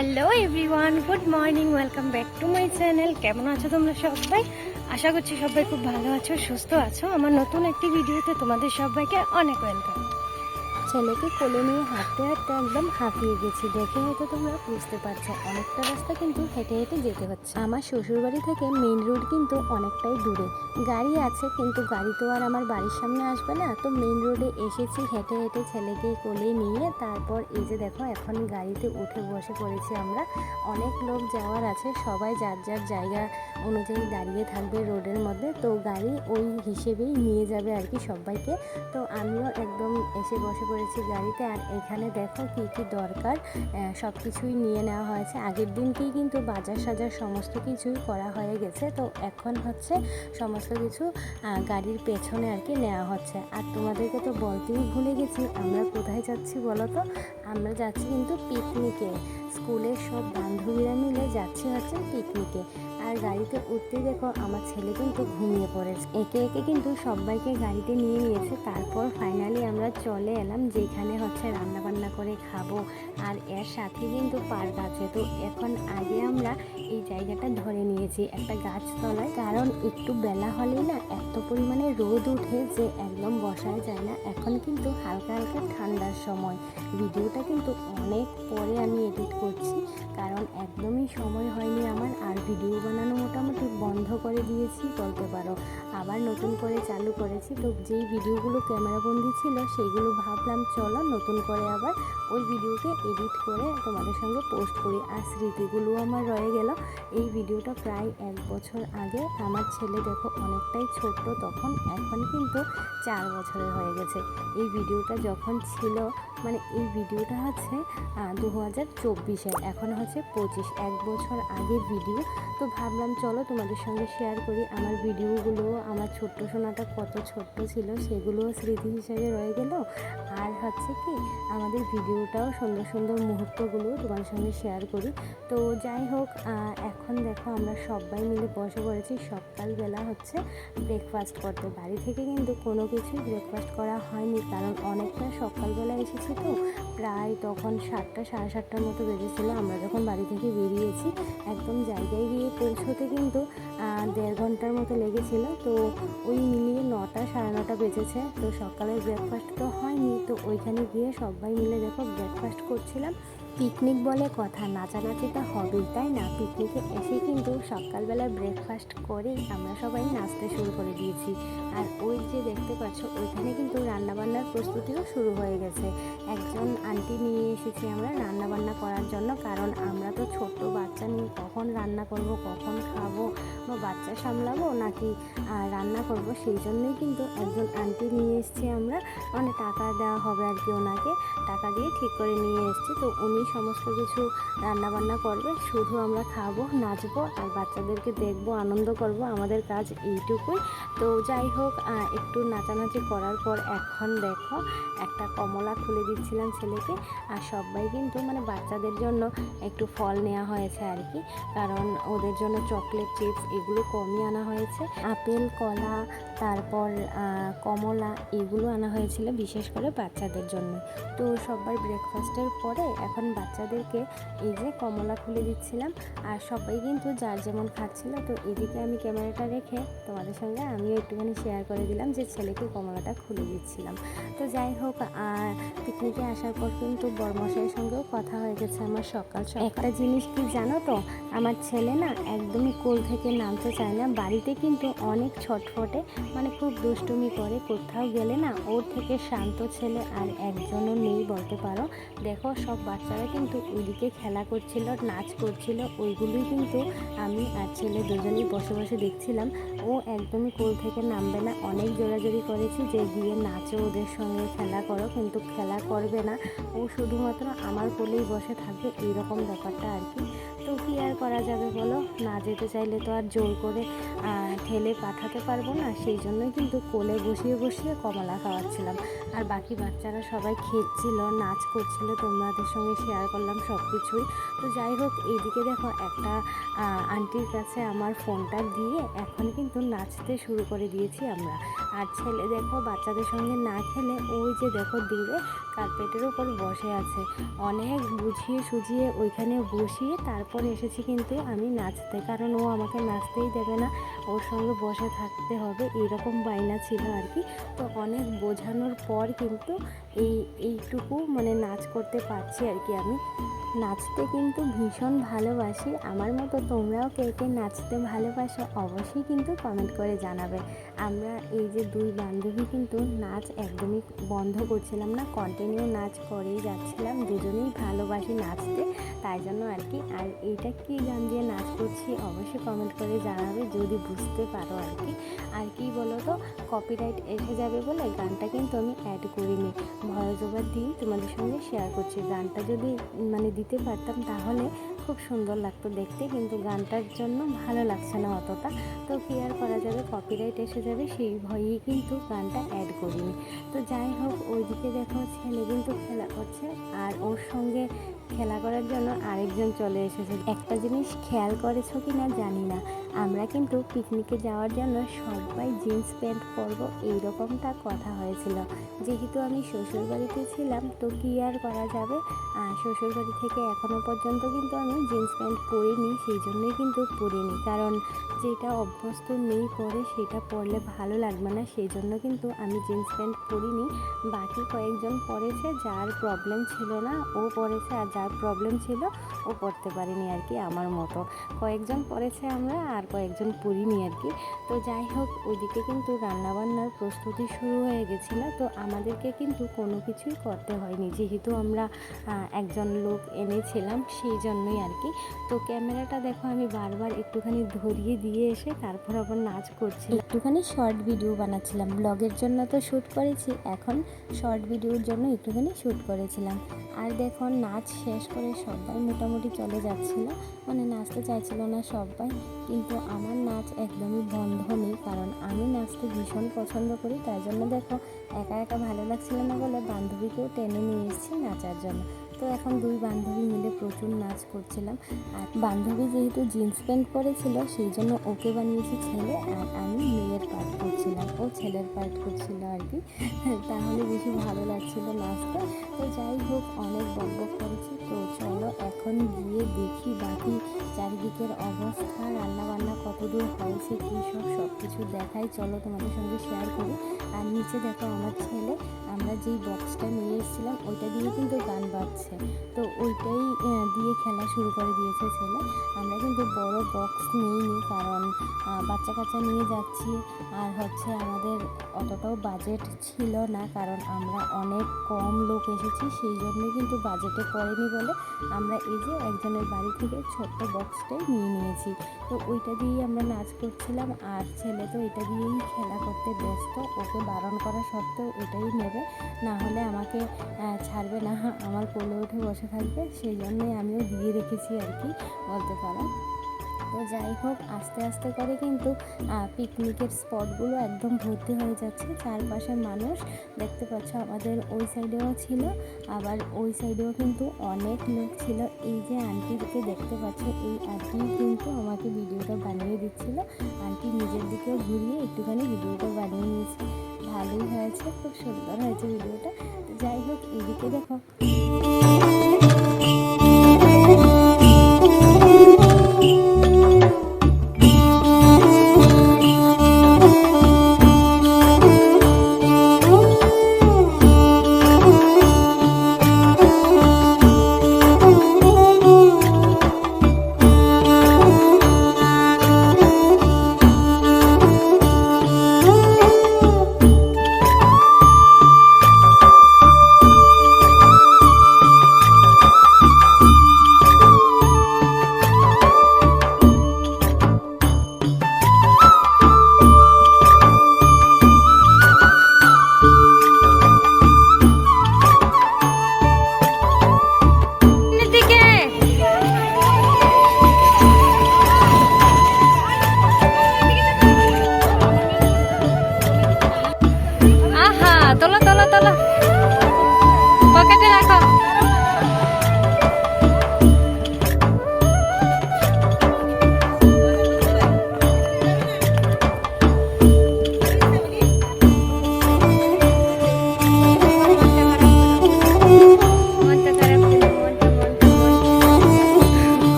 Hello everyone good morning welcome back to my channel কেমন আছো তোমরা সবাই? আশা করছি সবাই খুব ভালো আছো, সুস্থ আছো। আমার নতুন একটি ভিডিওতে তোমাদের সবাইকে অনেক ওয়েলকাম ছেলেকে কোলে নিয়ে হাঁটতে হাঁটতে একদম হাঁপিয়ে গেছি। দেখে হয়তো তোমরা বুঝতে পারছ, অনেকটা রাস্তা কিন্তু হেঁটে হেঁটে যেতে হচ্ছে। আমার শ্বশুরবাড়ি থেকে মেন রোড কিন্তু অনেকটাই দূরে। গাড়ি আছে, কিন্তু গাড়ি তো আর আমার বাড়ির সামনে আসবে না। তো মেইন রোডে এসেছি, হেঁটে হেঁটে ছেলেকে কোলে নিয়ে তারপর এই যে দেখো, এখন গাড়িতে উঠে বসে পড়েছি আমরা। অনেক লোক যাওয়ার আছে, সবাই যার যার জায়গা অনুযায়ী দাঁড়িয়ে থাকবে রোডের মধ্যে, তো গাড়ি ওই হিসেবেই নিয়ে যাবে আর কি সবাইকে। তো আমিও একদম এসে বসে পড়েছি গাড়িতে। আর এখানে দেখো কী কী দরকার। সব কিছুই নিয়ে নেওয়া হয়েছে। আগের দিনকেই কিন্তু বাজার সাজার সমস্ত কিছুই করা হয়ে গেছে। তো এখন হচ্ছে সমস্ত কিছু গাড়ির পেছনে আর কি নেওয়া হচ্ছে। আর তোমাদেরকে তো বলতেই ভুলে গেছি, আমরা কোথায় যাচ্ছি বলো তো? আমরা যাচ্ছি কিন্তু পিকনিকে স্কুলের সব বান্ধবীরা মিলে যাচ্ছি হচ্ছে পিকনিকে। আর গাড়িতে উঠতে দেখো, আমার ছেলে কিন্তু ঘুমিয়ে পড়েছে। একে একে কিন্তু সবাইকে গাড়িতে নিয়ে নিয়েছে। তারপর ফাইনালি আমরা চলে এলাম, যেখানে হচ্ছে রান্না বান্না করে খাব। আর এর সাথে কিন্তু পার্ক আছে। তো এখন আগে আমরা এই জায়গাটা ধরে নিয়েছি একটা গাছতলায়। কারণ একটু বেলা হলেই না এত পরিমাণে রোদ উঠে যে একদম বসায় যায় না। এখন কিন্তু হালকা হালকা ঠান্ডার সময়। ভিডিওটা কিন্তু অনেক পরে আমি এডিট করছি। কারণ একদমই সময় হয়নি আমার, আর ভিডিও বানানো মোটামুটি বন্ধ করে দিয়েছি, বলতে পারো। আবার নতুন করে চালু করেছি, তো যেই ভিডিওগুলো ক্যামেরাবন্দি ছিল সেইগুলো ভাবলাম, চলো নতুন করে আবার ওই ভিডিওকে এডিট করে তোমাদের সঙ্গে পোস্ট করি। আর স্মৃতিগুলো আমার রয়ে গেল। এই ভিডিওটা প্রায় এক বছর আগে আমার ছেলে দেখো অনেকটাই ছোট্ট, তখন এখন কিন্তু চার বছরের হয়ে গেছে। এই ভিডিওটা যখন ছিল মানে এই ভিডিওটা হচ্ছে দু হাজার চব্বিশের এখন হচ্ছে পঁচিশ, এক বছর আগের ভিডিও তো ভাবলাম, চলো তোমাদের সঙ্গে শেয়ার করি আমার ভিডিওগুলো আমার ছোট্ট সোনাটা কত ছোট্ট ছিল, সেগুলোও স্মৃতি হিসেবে রয়ে গেল। আর হচ্ছে কি, আমাদের ভিডিওটাও সুন্দর সুন্দর মুহূর্তগুলো তোমার সঙ্গে শেয়ার করি। তো যাই হোক এখন দেখো আমরা সবাই মিলে বসে পড়েছি। সকালবেলা হচ্ছে ব্রেকফাস্ট করতে। বাড়ি থেকে কিন্তু কোনো কিছুই ব্রেকফাস্ট করা হয়নি, কারণ অনেকটা সকালবেলা এসেছি তো। প্রায় তখন সাতটা, সাড়ে সাতটার মতো বেজেছিলো আমরা যখন বাড়ি থেকে বেরিয়েছি, একদম জায়গায় গিয়ে পৌঁছতে কিন্তু দেড় ঘণ্টার মতো লেগেছিল। তো ওই মিলিয়ে নটা, সাড়ে নটা বেজেছে। তো সকালের ব্রেকফাস্ট তো হয়নি। তো ওইখানে গিয়ে সবাই মিলে দেখো ব্রেকফাস্ট করছিলাম। পিকনিক বলে কথা নাচানাচিটা হবেই, তাই না? পিকনিকে এসে কিন্তু সকালবেলা ব্রেকফাস্ট করেই আমরা সবাই নাচতে শুরু করে দিয়েছি। আর ওই যে দেখতে পাচ্ছ, ওইখানে কিন্তু রান্নাবান্নার প্রস্তুতিও শুরু হয়ে গেছে। একজন আন্টি নিয়ে এসেছি আমরা রান্নাবান্না করার জন্য, কারণ আমরা তো ছোট্ট বাচ্চা নিয়ে কখন রান্না করব, কখন খাব বা বাচ্চা সামলাবো নাকি রান্না করব, সেই জন্যই কিন্তু একজন আন্টি নিয়ে এসেছি আমরা। মানে টাকা দেওয়া হবে আর কি ওনাকে, টাকা দিয়ে ঠিক করে নিয়ে এসেছি। তো উনি সমস্ত কিছু রান্না বান্না করবে। শুধু আমরা খাব, নাচবো আর বাচ্চাদেরকে দেখব, আনন্দ করব আমাদের কাজ এইটুকুই। তো যাই হোক একটু নাচানাচি করার পর এখন দেখো একটা কমলা খুলে দিচ্ছিলাম ছেলেকে। আর সবাই কিন্তু মানে বাচ্চাদের জন্য একটু ফল নেওয়া হয়েছে আর কি। কারণ ওদের জন্য চকলেট চিপস এগুলো কমই আনা হয়েছে। আপেল, কলা, তারপর কমলা এগুলো আনা হয়েছিল বিশেষ করে বাচ্চাদের জন্য। তো সবার ব্রেকফাস্টের পরে এখন বাচ্চাদেরকে এই যে কমলা খুলে দিচ্ছিলাম। আর সবাই কিন্তু যার যেমন খাচ্ছিল, তো এদিকে আমি ক্যামেরাটা রেখে তোমাদের সঙ্গে আমিও একটুখানি শেয়ার করে দিলাম যে ছেলেকে কমলাটা খুলে দিচ্ছিলাম। তো যাই হোক, আর পিকনিকে আসার পর কিন্তু বর্মশাইয়ের সঙ্গেও কথা হয়ে গেছে আমার সকাল সকাল। একটা জিনিস কি জানো তো, আমার ছেলে না একদমই কোল থেকে নামতে চায় না। বাড়িতে কিন্তু অনেক ছটফটে মানে খুব দুষ্টুমি করে। কোথাও গেলে না ওর থেকে শান্ত ছেলে আর একজনও বলতে পারো। দেখো, সব বাচ্চারা কিন্তু ওইদিকে খেলা করছিল, নাচ করছিল। ওইগুলোই কিন্তু আমি আর ছেলে দুজনেই বসে বসে দেখছিলাম। ও একদমই কোল থেকে নামবে না। অনেক জোরাজোরি করেছি যে গিয়ে নাচো, ওদের সঙ্গে খেলা করো, কিন্তু খেলা করবে না। ও শুধুমাত্র আমার কোলেই বসে থাকবে। এইরকম ব্যাপারটা আর কি। কি আর করা যাবে বলো? না যেতে চাইলে তো আর জোর করে ঠেলে পাঠাতে পারব না। সেই জন্যই কিন্তু কোলে বসিয়ে বসিয়ে কমলা খাওয়াচ্ছিলাম। আর বাকি বাচ্চারা সবাই খেলছিল নাচ করছিল, তোমাদের সঙ্গে শেয়ার করলাম সব কিছুই তো যাই হোক, এইদিকে দেখো একটা আন্টির কাছে আমার ফোনটা দিয়ে এখন কিন্তু নাচতে শুরু করে দিয়েছি আমরা। আর ছেলে দেখো, বাচ্চাদের সঙ্গে না খেলে ওই যে দেখো দূরে কার্পেটের ওপর বসে আছে। অনেক বুঝিয়ে সুঝিয়ে ওইখানে বসিয়ে তারপরে এসেছি কিন্তু আমি নাচতে, কারণ ও আমাকে নাচতেই দেবে না। ওর সঙ্গে বসে থাকতে হবে, এরকম বায়না ছিল আর কি। তো অনেক বোঝানোর পর কিন্তু এই, এইটুকু মানে নাচ করতে পারছি আর কি আমি। নাচতে কিন্তু ভীষণ ভালোবাসি। আমার মতো তোমরাও কে কে নাচতে ভালোবাসো অবশ্যই কিন্তু কমেন্ট করে জানাবে। আমরা এই যে দুই বান্ধবী কিন্তু নাচ একদমই বন্ধ করছিলাম না কন্টিনিউ নাচ করেই যাচ্ছিলাম। দুজনেই ভালোবাসি নাচতে, তাই জন্য আর কি। আর এইটা কি গান দিয়ে নাচ করছি অবশ্যই কমেন্ট করে জানাবে যদি বুঝতে পারো আর কি। আর কি বলো তো কপিরাইট এসে যাবে বলে গানটা কিন্তু আমি অ্যাড করিনি। ভয়েস ওভার দিয়ে তোমাদের সঙ্গে শেয়ার করছি। গানটা যদি মানে দিতে পারতাম তাহলে খুব সুন্দর লাগতো দেখতে, কিন্তু গানটার জন্য ভালো লাগছে না অতটা। তো কি আর করা যাবে? কপিরাইট এসে যাবে, সেই ভয়েই কিন্তু গানটা অ্যাড করিনি। তো যাই হোক, ওইদিকে দেখো ছেলে কিন্তু খেলা করছে, আর ওর সঙ্গে খেলা করার জন্য আরেকজন চলে এসেছে। একটা জিনিস খেয়াল করেছ কি না জানি না। আমরা কিন্তু পিকনিকে যাওয়ার জন্য সবাই জিন্স প্যান্ট পরবো এইরকমটা কথা হয়েছিল। যেহেতু আমি শ্বশুরবাড়িতে ছিলাম, তো কি আর করা যাবে? আর শ্বশুরবাড়ি থেকে এখনও পর্যন্ত কিন্তু আমি জিন্স প্যান্ট পরিনি, সেই জন্যই কিন্তু পরিনি। কারণ যেটা অভ্যস্ত নেই পরে, সেটা পরলে ভালো লাগবে না। সেই জন্য কিন্তু আমি জিন্স প্যান্ট পরিনি। বাকি কয়েকজন পরেছে, যার প্রবলেম ছিল না, ও পরেছে আর যার প্রবলেম ছিল, ও পরতে পারিনি আর কি আমার মতো। কয়েকজন পরেছে আমরা আর কয়েকজন পরিনি আর কি। তো যাই হোক, ওইদিকে কিন্তু রান্নাবান্নার প্রস্তুতি শুরু হয়ে গেছিল। তো আমাদেরকে কিন্তু কোনো কিছুই করতে হয়নি। যেহেতু আমরা একজন লোক এনেছিলাম সেই জন্যই আর কি। তো ক্যামেরাটা দেখো, আমি বারবার একটুখানি ধরিয়ে দিয়ে এসে তারপর আবার নাচ করছি। একটুখানি শর্ট ভিডিও বানাচ্ছিলাম। ব্লগের জন্য তো শ্যুট করেছি, এখন শর্ট ভিডিওর জন্য একটুখানি শ্যুট করেছিলাম। আর দেখো, নাচ শেষ করে সবাই মোটামুটি চলে যাচ্ছিল। মানে নাচতে চাইছিল না সবাই, কিন্তু আমার নাচ একদমই বন্ধ নেই, কারণ আমি নাচতে ভীষণ পছন্দ করি। তাই জন্য দেখো, একা একা ভালো লাগছিল না বলে বান্ধবীকেও টেনে নিয়ে এসেছি নাচার জন্য। তো এখন দুই বান্ধবী মিলে প্রচুর নাচ করছিলাম। আর বান্ধবী যেহেতু জিন্স প্যান্ট পরেছিল, সেই জন্য ওকে বানিয়েছি ছেলে, আর আমি ছেলের পার্ট করছিল আর কি। তাহলে বেশি ভালো লাগছিল নাচটা। তো যাই হোক, অনেক বকবক করেছি। তো চলো এখন গিয়ে দেখি বাকি চারিদিকের অবস্থা রান্না বান্না কতদূর হয়েছে, কী সব সব কিছু দেখাই। চলো তোমাদের সঙ্গে শেয়ার করি। আর নিচে দেখো আমার ছেলে, আমরা যেই বক্সটা নিয়ে এসেছিলাম, ওইটা দিয়ে কিন্তু গান বাজছে। তো ওইটাই দিয়ে খেলা শুরু করে দিয়েছে ছেলে। আমরা কিন্তু বড় বক্স নিইনি, কারণ বাচ্চা কাচ্চা নিয়ে যাচ্ছি। আর হচ্ছে আমাদের অতটাও বাজেট ছিল না, কারণ আমরা অনেক কম লোক এসেছি, সেই জন্যই কিন্তু বাজেটে পড়েনি বলে আমরা এই যে একজনের বাড়ি থেকে ছোট্ট বক্সটাই নিয়ে নিয়েছি। তো ওইটা দিয়েই আমরা নাচ করছিলাম, আর ছেলে তো এটা দিয়েই খেলা করতে ব্যস্ত, ওকে বারণ করা সত্ত্বেও ওটাই নেবে, না হলে আমাকে ছাড়বে না, আমার কোলে উঠে বসে থাকবে, সেই জন্যই আমিও দিয়ে রেখেছি আর কি, বলতে পারো। তো যাই হোক, আস্তে আস্তে করে কিন্তু পিকনিকের স্পটগুলো একদম ভর্তি হয়ে যাচ্ছে। চারপাশে মানুষ, দেখতে পাচ্ছ আমাদের ওই সাইডেও ছিল, আবার ওই সাইডেও কিন্তু অনেক লোক ছিল। এই যে আন্টিকে দেখতে পাচ্ছ, এই আন্টি কিন্তু আমাকে ভিডিওটা বানিয়ে দিচ্ছিল। আন্টি নিজের দিকেও ঘুরিয়ে একটুখানি ভিডিওটা বানিয়ে নিয়েছে। ভালোই হয়েছে, খুব সুন্দর হয়েছে ভিডিওটা। যাই হোক, এদিকে দেখো। cántala. ¿Por qué?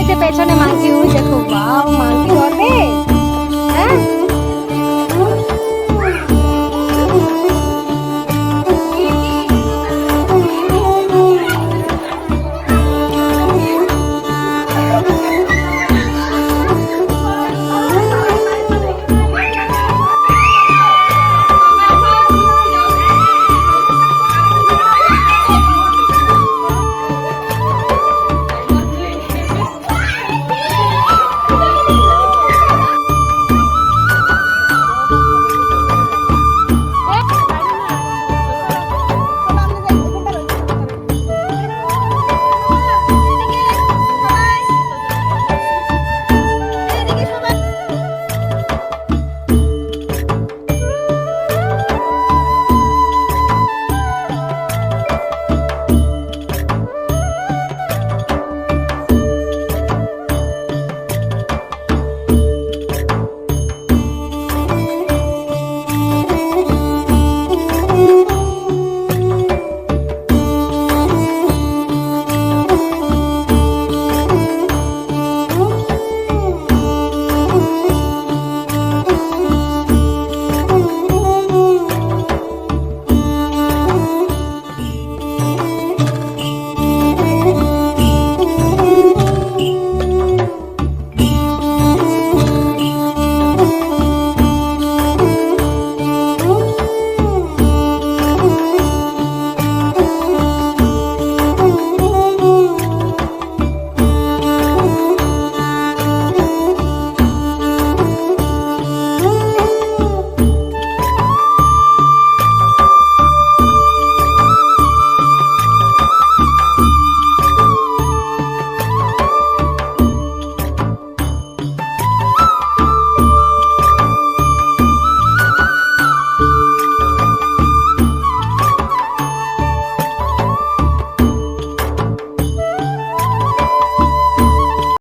ওই যে পেছনে মাংকি ওই দেখো বাও মাংকি করবে হ্যাঁ?